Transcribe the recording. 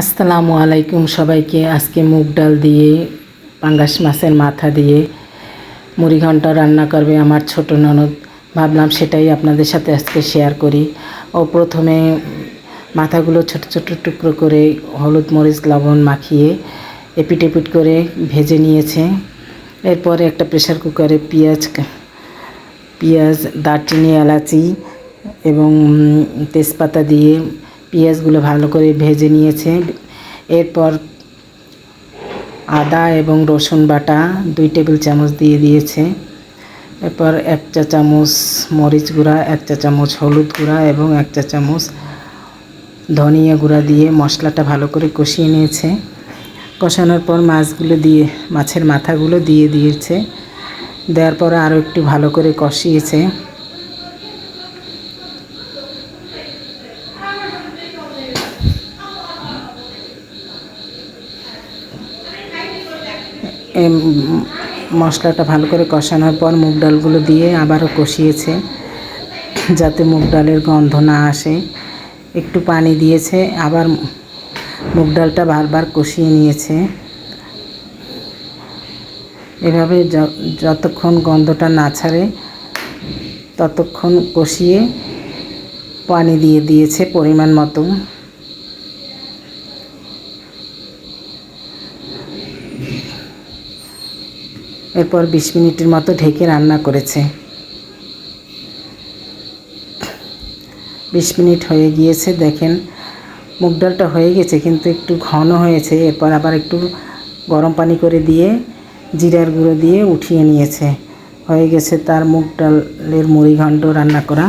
আসসালামু আলাইকুম সবাইকে। আজকে মুগ ডাল দিয়ে, পাঙ্গাস মাছের মাথা দিয়ে মুড়ি ঘন্ট রান্না করবে আমার ছোট ননদ। ভাবলাম সেটাই আপনাদের সাথে আজকে শেয়ার করি। ও প্রথমে মাথাগুলো ছোট ছোট টুকরো করে হলুদ মরিচ, লবণ মাখিয়ে এপিট এপিট করে ভেজে নিয়েছে। এরপরে একটা প্রেশার কুকারে পেঁয়াজ পেঁয়াজ, দারচিনি, এলাচি এবং তেজপাতা দিয়ে পেঁয়াজগুলো ভালো করে ভেজে নিয়েছে। এরপর আদা এবং রসুন বাটা দুই টেবিল চামচ দিয়ে দিয়েছে। এরপর এক চা চামচ মরিচ গুঁড়া, এক চা চামচ হলুদ গুঁড়া এবং এক চা চামচ ধনিয়া গুঁড়া দিয়ে মশলাটা ভালো করে কষিয়ে নিয়েছে। কষানোর পর মাছগুলো দিয়ে, মাছের মাথাগুলো দিয়ে দিয়েছে। দেওয়ার পর আরও একটু ভালো করে কষিয়েছে। মশলাটা ভালো করে কষানোর পর মুগ ডালগুলো দিয়ে আবারও কষিয়েছে, যাতে মুগ ডালের গন্ধ না আসে। একটু পানি দিয়েছে, আবার মুগ ডালটা বারবার কষিয়ে নিয়েছে। এভাবে যতক্ষণ গন্ধটা না ছাড়ে, ততক্ষণ কষিয়ে পানি দিয়ে দিয়েছে পরিমাণ মতো এরপর বিশ মিনিটের মতো ঢেকে রান্না করেছে। বিশ মিনিট হয়ে গিয়েছে, দেখেন। মুগ ডালটা হয়ে গেছে, কিন্তু একটু ঘন হয়েছে। এরপর আবার একটু গরম পানি করে দিয়ে, জিরার গুঁড়ো দিয়ে উঠিয়ে নিয়েছে। হয়ে গেছে তার মুগ ডালের মুড়িঘণ্ড রান্না করা।